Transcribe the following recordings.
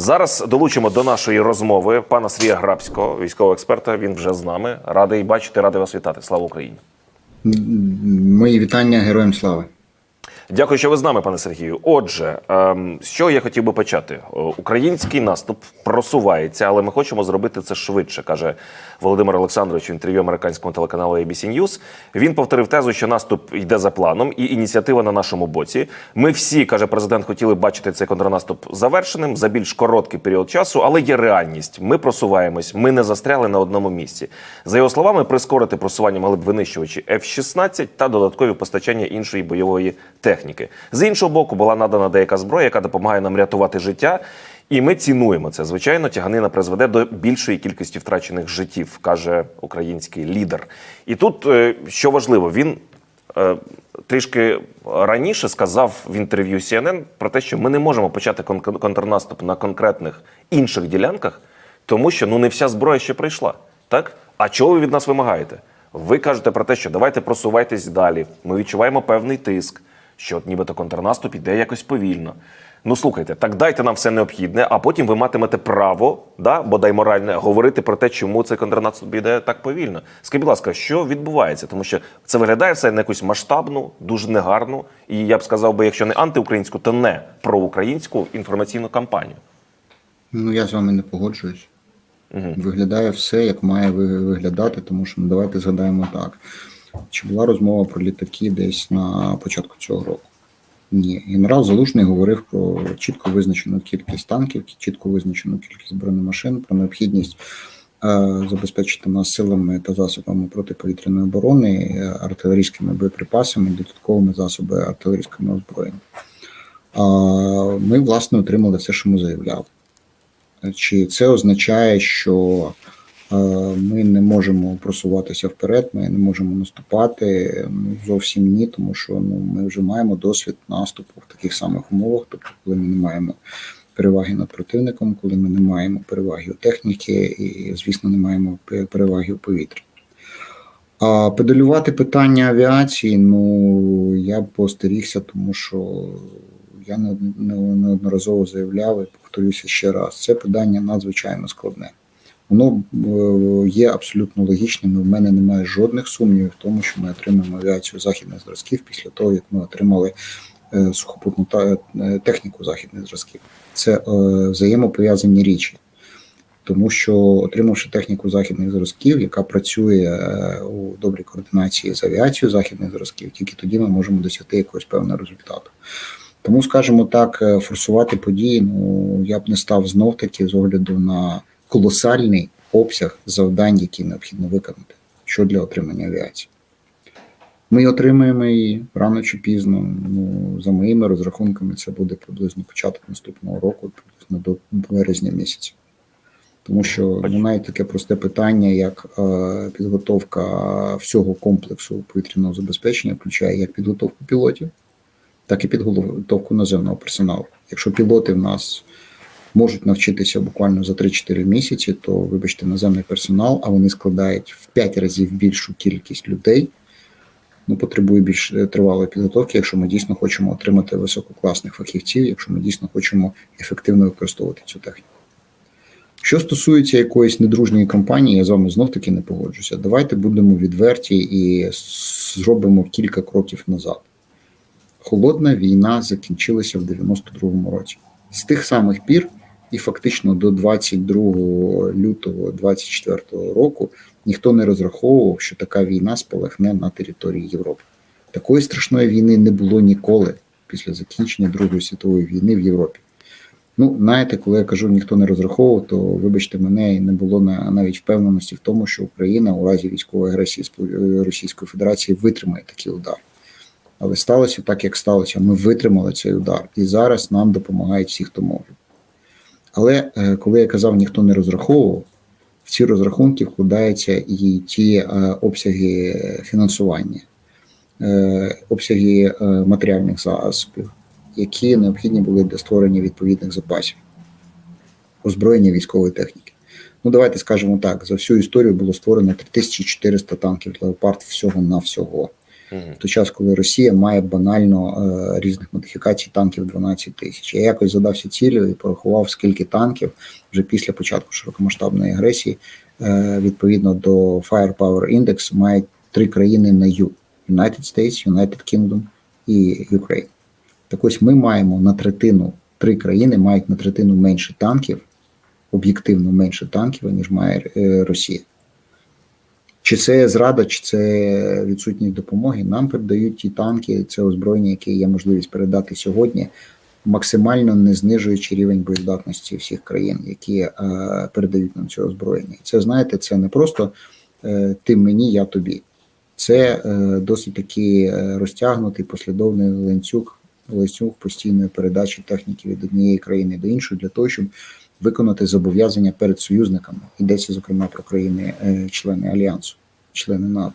Зараз долучимо до нашої розмови пана Сергія Грабського, військового експерта. Він вже з нами. Радий бачити, радий вас вітати. Слава Україні! Мої вітання героям слави. Дякую, що ви з нами, пане Сергію. Отже, ем, з чого я хотів би почати? Український наступ просувається, але ми хочемо зробити це швидше, каже Володимир Олександрович в інтерв'ю американському телеканалу ABC News. Він повторив тезу, що наступ йде за планом, і ініціатива на нашому боці. Ми всі, каже президент, хотіли бачити цей контрнаступ завершеним за більш короткий період часу, але є реальність. Ми просуваємось, ми не застряли на одному місці. За його словами, прискорити просування могли б винищувачі F-16 та додаткові постачання іншої бойової техніки. З іншого боку, була надана деяка зброя, яка допомагає нам рятувати життя. І ми цінуємо це. Звичайно, тяганина призведе до більшої кількості втрачених життів, каже український лідер. І тут е, що важливо, він е, трішки раніше сказав в інтерв'ю CNN про те, що ми не можемо почати кон- контрнаступ на конкретних інших ділянках, тому що ну не вся зброя ще прийшла. Так? А чого ви від нас вимагаєте? Ви кажете про те, що давайте просувайтесь далі. Ми відчуваємо певний тиск, що от нібито контрнаступ іде якось повільно. Ну слухайте, так дайте нам все необхідне, а потім ви матимете право, да, бодай моральне, говорити про те, чому цей контрнаступ іде так повільно. Скажіть, будь ласка, що відбувається? Тому що це виглядає все на якусь масштабну, дуже негарну, і я б сказав би, якщо не антиукраїнську, то не проукраїнську інформаційну кампанію. Ну я з вами не погоджуюсь. Виглядає все, як має виглядати, тому що ну, давайте згадаємо так. Чи була розмова про літаки десь на початку цього року? Ні. Генерал Залужний говорив про чітко визначену кількість танків, чітко визначену кількість бронемашин, про необхідність е, забезпечити нас силами та засобами протиповітряної оборони, е, артилерійськими боєприпасами, додатковими засобами артилерійського озброєння. Ми, власне, отримали все, що ми заявляли. Чи це означає, що ми не можемо просуватися вперед, ми не можемо наступати? Ну, зовсім ні, тому що ну, ми вже маємо досвід наступу в таких самих умовах, тобто, коли ми не маємо переваги над противником, коли ми не маємо переваги у техніки і, звісно, не маємо переваги у повітрі. А педалювати питання авіації, ну я б постерігся, тому що я не- не- неодноразово заявляв і повторюся ще раз. Це питання надзвичайно складне. Воно е, є абсолютно логічним. В мене немає жодних сумнівів в тому, що ми отримаємо авіацію західних зразків після того, як ми отримали е, сухопутну е, техніку західних зразків. Це взаємопов'язані річі. Тому що отримавши техніку західних зразків, яка працює у добрій координації з авіацією західних зразків, тільки тоді ми можемо досягти якогось певного результату. Тому, скажімо так, форсувати події, ну я б не став знов таки з огляду на колосальний обсяг завдань, які необхідно виконати, що для отримання авіації. Ми отримаємо її рано чи пізно. Ну, за моїми розрахунками, це буде приблизно початок наступного року, приблизно до березня місяця. Тому що ну, навіть таке просте питання, як е, підготовка всього комплексу повітряного забезпечення, включає як підготовку пілотів, так і підготовку наземного персоналу. Якщо пілоти в нас можуть навчитися буквально за 3-4 місяці, то вибачте, наземний персонал, а вони складають в 5 разів більшу кількість людей. Ну, потребує більш е, тривалої підготовки, якщо ми дійсно хочемо отримати висококласних фахівців, якщо ми дійсно хочемо ефективно використовувати цю техніку. Що стосується якоїсь недружньої кампанії, я з вами знов таки не погоджуся. Давайте будемо відверті і зробимо кілька кроків назад. Холодна війна закінчилася в 92-му році. З тих самих пір, і фактично до 22 лютого 24 року, ніхто не розраховував, що така війна спалахне на території Європи. Такої страшної війни не було ніколи після закінчення Другої світової війни в Європі. Ну, знаєте, коли я кажу, ніхто не розраховував, то вибачте мене, не було на- навіть впевненості в тому, що Україна у разі військової агресії Сполу- Російської Федерації витримає такий удар. Але сталося так, як сталося. Ми витримали цей удар, і зараз нам допомагають всі, хто може. Але е, коли я казав, ніхто не розраховував, в ці розрахунки вкладаються і ті е, обсяги фінансування, е, обсяги матеріальних засобів, які необхідні були для створення відповідних запасів, озброєння військової техніки. Ну, давайте скажемо так: за всю історію було створено 3400 танків Леопард всього на всього. В той час, коли Росія має банально е, різних модифікацій танків 12 тисяч. Я якось задався цілею і порахував, скільки танків вже після початку широкомасштабної агресії, е, відповідно до Firepower Index, мають три країни на Ю: United States, United Kingdom і Ukraine. Так ось ми маємо на третину, три країни мають на третину менше танків, об'єктивно менше танків, ніж має е, Росія. Чи це зрада, чи це відсутність допомоги? Нам передають ті танки, це озброєння, яке є можливість передати сьогодні, максимально не знижуючи рівень боєздатності всіх країн, які е, передають нам це озброєння. Це знаєте, це не просто е, ти мені, я тобі. Це е, досить таки е, розтягнутий послідовний ланцюг, ланцюг постійної передачі техніки від однієї країни до іншої для того, щоб виконати зобов'язання перед союзниками. Йдеться зокрема про країни-члени альянсу, члени НАТО.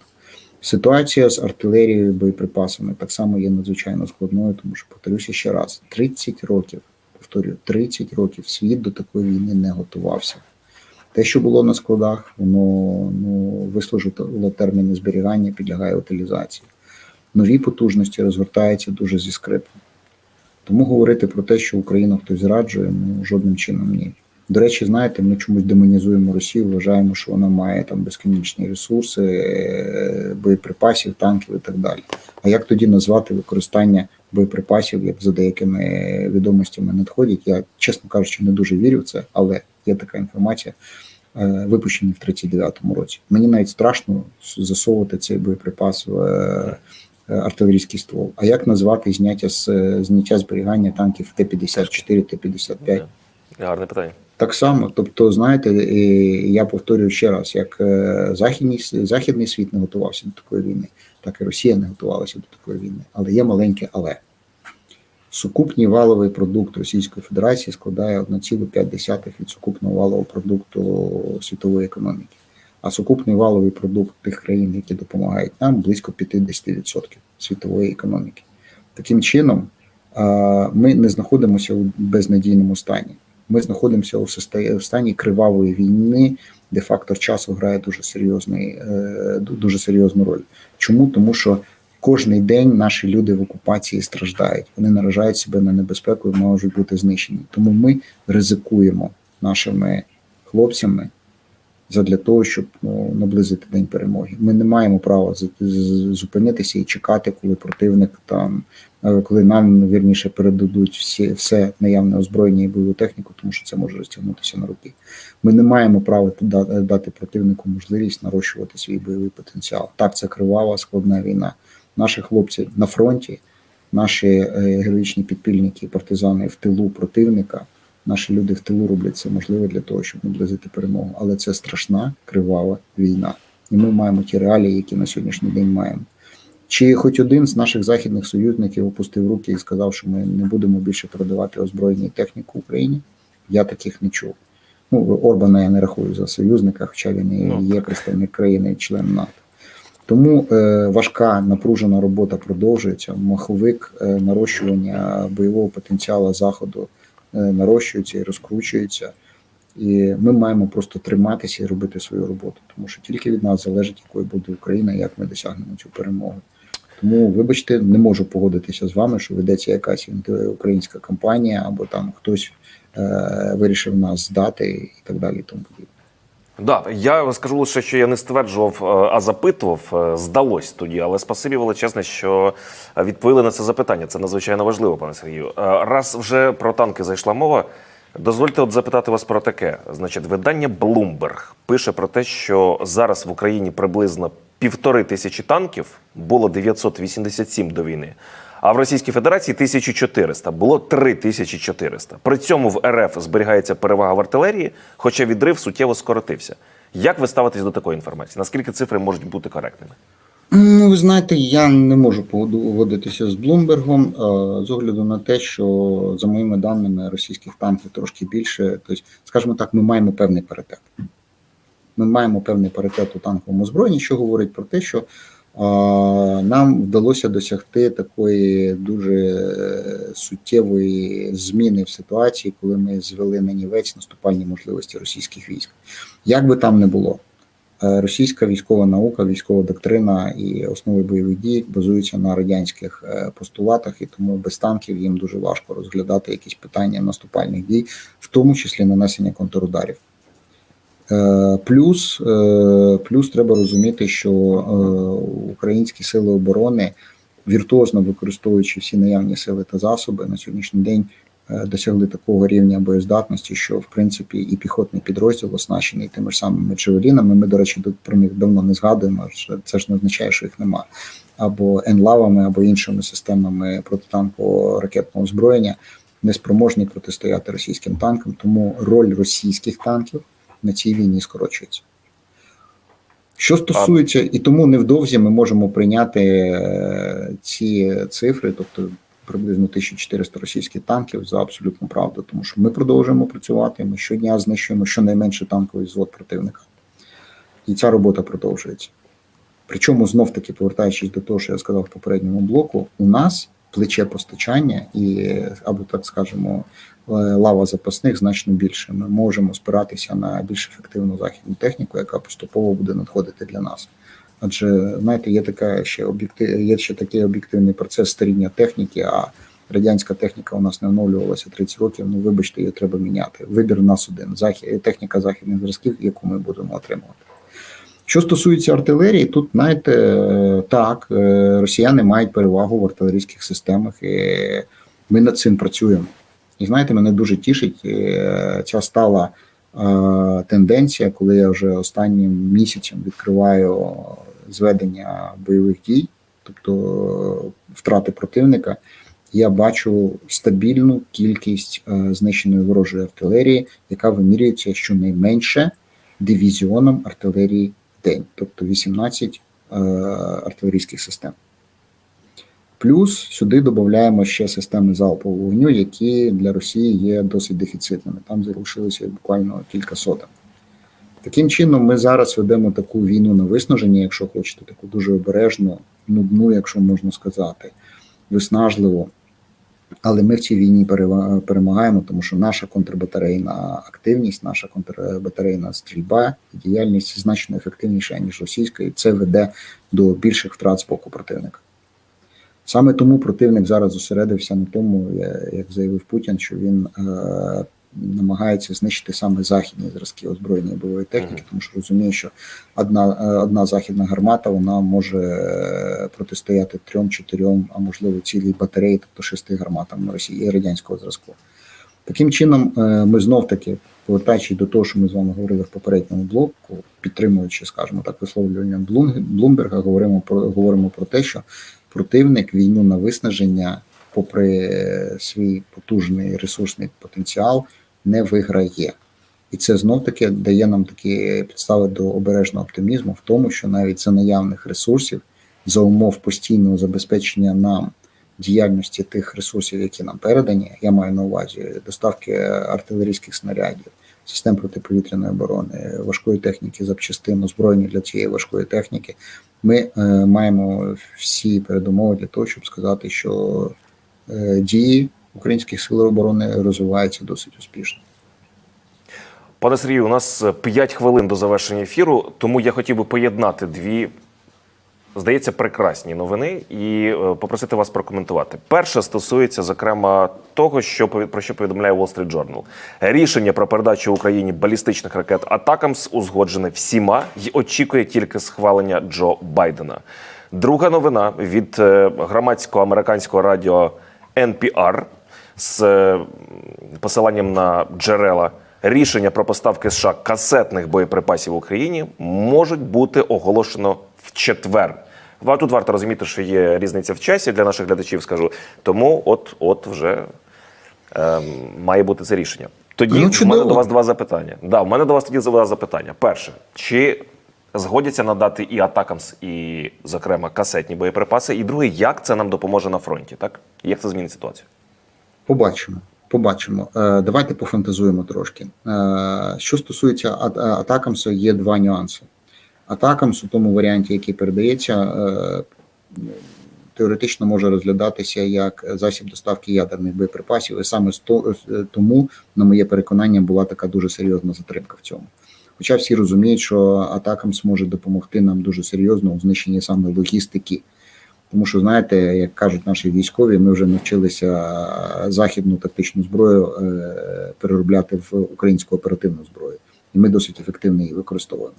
Ситуація з артилерією і боєприпасами так само є надзвичайно складною, тому що повторюся ще раз: 30 років, повторюю, 30 років світ до такої війни не готувався. Те, що було на складах, воно ну, вислужило терміни зберігання, підлягає утилізації. Нові потужності розгортаються дуже зі скрипом. Тому говорити про те, що Україну хтось зраджує, ну жодним чином ні. До речі, знаєте, ми чомусь демонізуємо Росію, вважаємо, що вона має там безконечні ресурси, е, боєприпасів, танків і так далі. А як тоді назвати використання боєприпасів, як за деякими відомостями надходять? Я, чесно кажучи, не дуже вірю в це, але є така інформація, е, випущені в 39-му році. Мені навіть страшно засовувати цей боєприпас в е, артилерійський ствол. А як назвати зняття з зняття зберігання танків Т-54, Т-55? Гарне питання. Так само, тобто, знаєте, я повторюю ще раз: як е, західний західний світ не готувався до такої війни, так і Росія не готувалася до такої війни. Але є маленьке але. Сукупний валовий продукт Російської Федерації складає 1,5 від сукупного валового продукту світової економіки. А сукупний валовий продукт тих країн, які допомагають нам, близько 50% світової економіки. Таким чином, ми не знаходимося у безнадійному стані. Ми знаходимося у стані кривавої війни, де фактор часу грає дуже серйозний, дуже серйозну роль. Чому? Тому що кожний день наші люди в окупації страждають, вони наражають себе на небезпеку і можуть бути знищені. Тому ми ризикуємо нашими хлопцями задля того, щоб ну, наблизити день перемоги. Ми не маємо права зупинитися і чекати, коли противник там, коли нам вірніше передадуть всі все наявне озброєння і бойову техніку, тому що це може розтягнутися на роки. Ми не маємо права дати противнику можливість нарощувати свій бойовий потенціал. Так, це кривава, складна війна. Наші хлопці на фронті, наші героїчні підпільники, партизани в тилу противника. Наші люди в тилу роблять все можливе для того, щоб наблизити перемогу. Але це страшна кривава війна, і ми маємо ті реалії, які на сьогоднішній день маємо. Чи хоч один з наших західних союзників опустив руки і сказав, що ми не будемо більше продавати озброєння і техніку Україні? Я таких не чув. Ну Орбана я не рахую за союзника, хоча він і є представник країни, член НАТО. Тому е, важка напружена робота продовжується. Маховик е, нарощування бойового потенціалу заходу нарощується і розкручується. І ми маємо просто триматися і робити свою роботу, тому що тільки від нас залежить, якою буде Україна, як ми досягнемо цю перемогу. Тому, вибачте, не можу погодитися з вами, що ведеться якась українська кампанія, або там хтось е, вирішив нас здати і так далі. Тому подібне. Да, я скажу лише, що я не стверджував, а запитував. Здалось тоді, але спасибі величезне, що відповіли на це запитання. Це надзвичайно важливо, пане Сергію. Раз вже про танки зайшла мова. Дозвольте от запитати вас про таке. Значить, видання Bloomberg пише про те, що зараз в Україні приблизно півтори тисячі танків було 987 до війни. А в Російській Федерації 1400, було 3400. При цьому в РФ зберігається перевага в артилерії, хоча відрив суттєво скоротився. Як ви ставитесь до такої інформації? Наскільки цифри можуть бути коректними? Ну, ви знаєте, я не можу погодитися з Блумбергом з огляду на те, що за моїми даними російських танків трошки більше. Тобто, скажімо так, ми маємо певний паритет. Ми маємо певний паритет у танковому озброєнні, що говорить про те, що нам вдалося досягти такої дуже суттєвої зміни в ситуації, коли ми звели на нівець наступальні можливості російських військ. Як би там не було, Е, Російська військова наука, військова доктрина і основи бойових дій базуються на радянських е, постулатах, і тому без танків їм дуже важко розглядати якісь питання наступальних дій, в тому числі нанесення контрударів. Е, Плюс, е, плюс треба розуміти, що е, українські сили оборони, віртуозно використовуючи всі наявні сили та засоби, на сьогоднішній день досягли такого рівня боєздатності, що в принципі і піхотний підрозділ оснащений тими ж самими джевелінами. Ми, до речі, про них давно не згадуємо. Це ж не означає, що їх нема. Або енлавами, або іншими системами протитанкового ракетного озброєння не спроможні протистояти російським танкам. Тому роль російських танків на цій війні скорочується. Що стосується, і тому невдовзі ми можемо прийняти е, ці цифри, тобто приблизно 1400 російських танків за абсолютну правду, тому що ми продовжуємо працювати. Ми щодня знищуємо щонайменше танковий звод противника, і ця робота продовжується. Причому знов таки повертаючись до того, що я сказав в попередньому блоку, у нас плече постачання і або так скажемо лава запасних значно більше. Ми можемо спиратися на більш ефективну західну техніку, яка поступово буде надходити для нас. Адже знаєте, є така ще об'єктив, є ще такий об'єктивний процес старіння техніки. А радянська техніка у нас не оновлювалася 30 років. Ну вибачте, її треба міняти. Вибір у нас один захід, техніка західних зразків, яку ми будемо отримувати. Що стосується артилерії, тут знаєте, е, так, е, росіяни мають перевагу в артилерійських системах, і ми над цим працюємо. І знаєте, мене дуже тішить е, ця стала е, тенденція, коли я вже останнім місяцем відкриваю зведення бойових дій, тобто е, втрати противника. Я бачу стабільну кількість знищеної ворожої артилерії, яка вимірюється щонайменше дивізіоном артилерії в день, тобто 18 е, артилерійських систем. Плюс сюди додаємо ще системи залпового вогню, які для Росії є досить дефіцитними. Там залишилося буквально кілька сотень. Таким чином, ми зараз ведемо таку війну на виснаження, якщо хочете, таку дуже обережну, нудну, якщо можна сказати, виснажливу. Але ми в цій війні перемагаємо, тому що наша контрбатарейна активність, наша контрбатарейна стрільба і діяльність значно ефективніша, ніж російська, і це веде до більших втрат з боку противника. Саме тому противник зараз зосередився на тому, як заявив Путін, що він е, намагається знищити саме західні зразки озброєння бойової техніки, тому що розуміє, що одна, е, одна західна гармата вона може е, протистояти трьом, чотирьом, а можливо цілій батареї, тобто шести гарматам Росії радянського зразку. Таким чином, е, ми знов таки, повертаючись до того, що ми з вами говорили в попередньому блоку, підтримуючи, скажімо так, висловлювання Блумберга, говоримо про говоримо про те, що противник війну на виснаження, попри свій потужний ресурсний потенціал, не виграє. І це знов таки дає нам такі підстави до обережного оптимізму в тому, що навіть за наявних ресурсів, за умов постійного забезпечення нам діяльності тих ресурсів, які нам передані, я маю на увазі доставки артилерійських снарядів, систем протиповітряної оборони, важкої техніки, запчастин, озброєння для цієї важкої техніки. Ми е, маємо всі передумови для того, щоб сказати, що е, дії українських сил оборони розвиваються досить успішно. Пане Сергію, у нас 5 хвилин до завершення ефіру, тому я хотів би поєднати дві, здається, прекрасні новини і е, попросити вас прокоментувати. Перше стосується, зокрема, того, що про що повідомляє Wall Street Journal. Рішення про передачу Україні балістичних ракет Атакамс узгоджене всіма і очікує тільки схвалення Джо Байдена. Друга новина від е, громадського американського радіо NPR з е, посиланням на джерела. Рішення про поставки США касетних боєприпасів Україні можуть бути оголошено в четвер. Тут варто розуміти, що є різниця в часі для наших глядачів, скажу. Тому от, от вже ем, має бути це рішення. Тоді Ну, в мене до вас два запитання. Да, в мене до вас тоді два запитання. Перше, чи згодяться надати і Атакамс, і, зокрема, касетні боєприпаси? І друге, як це нам допоможе на фронті? Так? Як це змінить ситуацію? Побачимо. Побачимо. Е, Давайте пофантазуємо трошки. Е, Що стосується Ат- Атакамсу, є два нюанси. Атакамс у тому варіанті, який передається, е, теоретично може розглядатися як засіб доставки ядерних боєприпасів, і саме е, тому, на моє переконання, була така дуже серйозна затримка в цьому. Хоча всі розуміють, що атакам зможе допомогти нам дуже серйозно у знищенні саме логістики. Тому що, знаєте, як кажуть наші військові, ми вже навчилися західну тактичну зброю е, переробляти в українську оперативну зброю, і ми досить ефективно її використовуємо.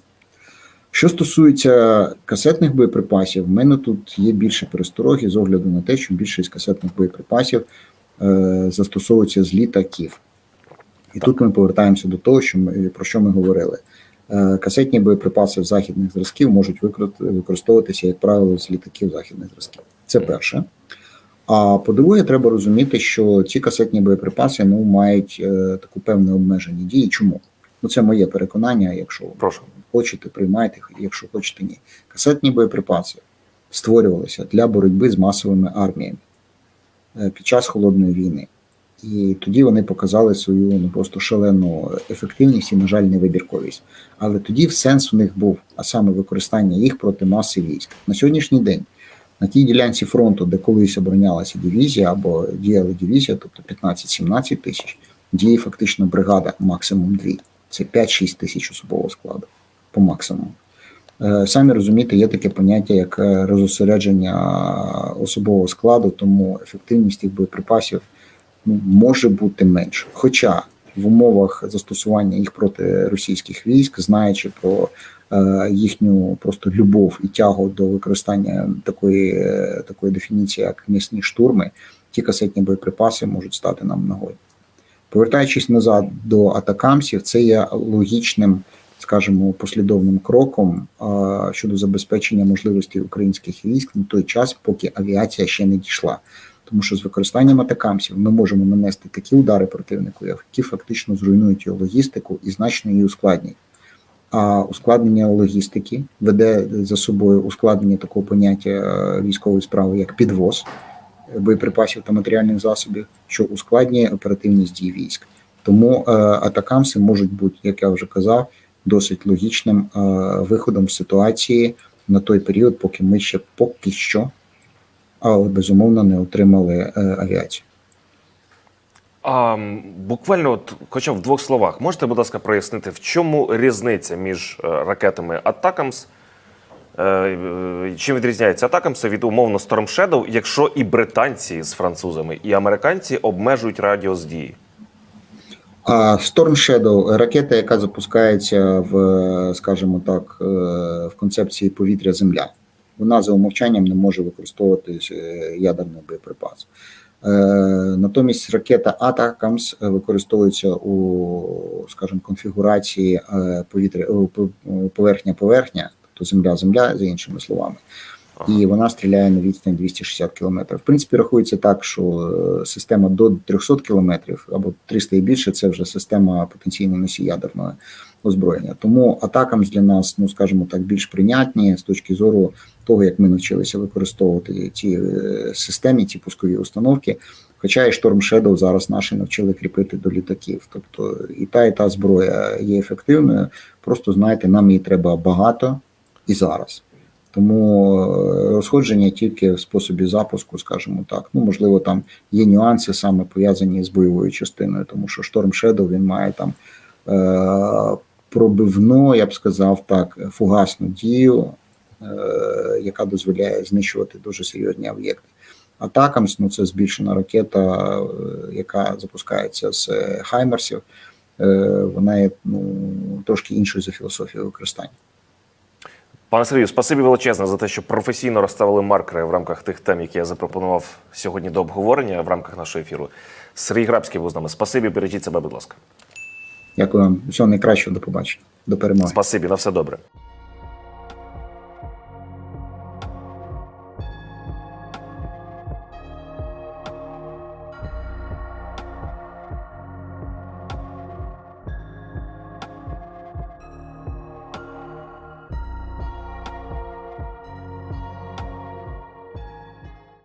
Що стосується касетних боєприпасів, в мене тут є більше перестороги з огляду на те, що більшість касетних боєприпасів е, застосовується з літаків. І тут ми повертаємося до того, що ми, про що ми говорили. Е, Касетні боєприпаси західних зразків можуть використовуватися, як правило, з літаків західних зразків. Це перше. А по-друге, треба розуміти, що ці касетні боєприпаси ну, мають е, таку певне обмеження дії. Чому? Ну, це моє переконання, якщо Прошу. Хочете, приймайте, якщо хочете, ні. Касетні боєприпаси створювалися для боротьби з масовими арміями е, під час холодної війни. І тоді вони показали свою ну просто шалену ефективність і, на жаль, невибірковість. Але тоді сенс у них був, а саме використання їх проти маси військ. На сьогоднішній день на тій ділянці фронту, де колись оборонялася дивізія або діяла дивізія, тобто 15-17 тисяч, діє фактично бригада, максимум дві. Це 5-6 тисяч особового складу по максимуму. Е, Самі розумієте, є таке поняття, як е, розосередження особового складу, тому ефективність тих боєприпасів ну, може бути менше. Хоча в умовах застосування їх проти російських військ, знаючи про е, їхню просто любов і тягу до використання такої, такої дефініції, як м'ясні штурми, ті касетні боєприпаси можуть стати нам нагоді. Повертаючись назад до атакамсів, це є логічним, скажімо, послідовним кроком щодо забезпечення можливості українських військ на той час, поки авіація ще не дійшла. Тому що з використанням атакамсів ми можемо нанести такі удари противнику, які фактично зруйнують його логістику і значно її ускладнять. А ускладнення логістики веде за собою ускладнення такого поняття е, військової справи, як підвоз боєприпасів та матеріальних засобів, що ускладнює оперативність дій військ. Тому е, атакамси можуть бути, як я вже казав, досить логічним е, виходом ситуації на той період, поки ми ще поки що, але безумовно не отримали е, авіацію. А, буквально, от, хоча в двох словах, можете, будь ласка, прояснити, в чому різниця між е, ракетами Атакамс? Чим відрізняється Атакамс від умовно Storm Shadow, якщо і британці з французами, і американці обмежують радіус дії? А Storm Shadow – ракета, яка запускається в, скажімо так, е, в концепції повітря-земля. Вона за умовчанням не може використовувати е, ядерний боєприпас. Е, Натомість ракета Атакамс використовується у, скажімо, конфігурації повітря поверхня-поверхня, тобто земля-земля, за іншими словами. І вона стріляє на відстань 260 км. В принципі, рахується так, що е, система до 300 км або 300 і більше це вже система потенційно носіядерного озброєння. Тому атакам для нас, ну скажімо так, більш прийнятні з точки зору того, як ми навчилися використовувати ці е, системи, ці пускові установки. Хоча і Storm Shadow зараз наші навчили кріпити до літаків. Тобто і та, і та зброя є ефективною. Просто знаєте, нам її треба багато і зараз. Тому е, розходження тільки в способі запуску, скажімо так. Ну, можливо, там є нюанси саме пов'язані з бойовою частиною, тому що Storm Shadow він має там е- пробивну, я б сказав так, фугасну дію, е- яка дозволяє знищувати дуже серйозні об'єкти. Атакамс, ну це збільшена ракета, яка запускається з хаймерсів. Вона є ну, трошки іншою за філософією використання. Пане Сергію, спасибі величезне за те, що професійно розставили маркери в рамках тих тем, які я запропонував сьогодні до обговорення в рамках нашого ефіру. Сергій Грабський був з нами. Спасибі, бережіть себе, будь ласка. Дякую вам. Всього найкращого, до побачення, до перемоги. Спасибі, на все добре.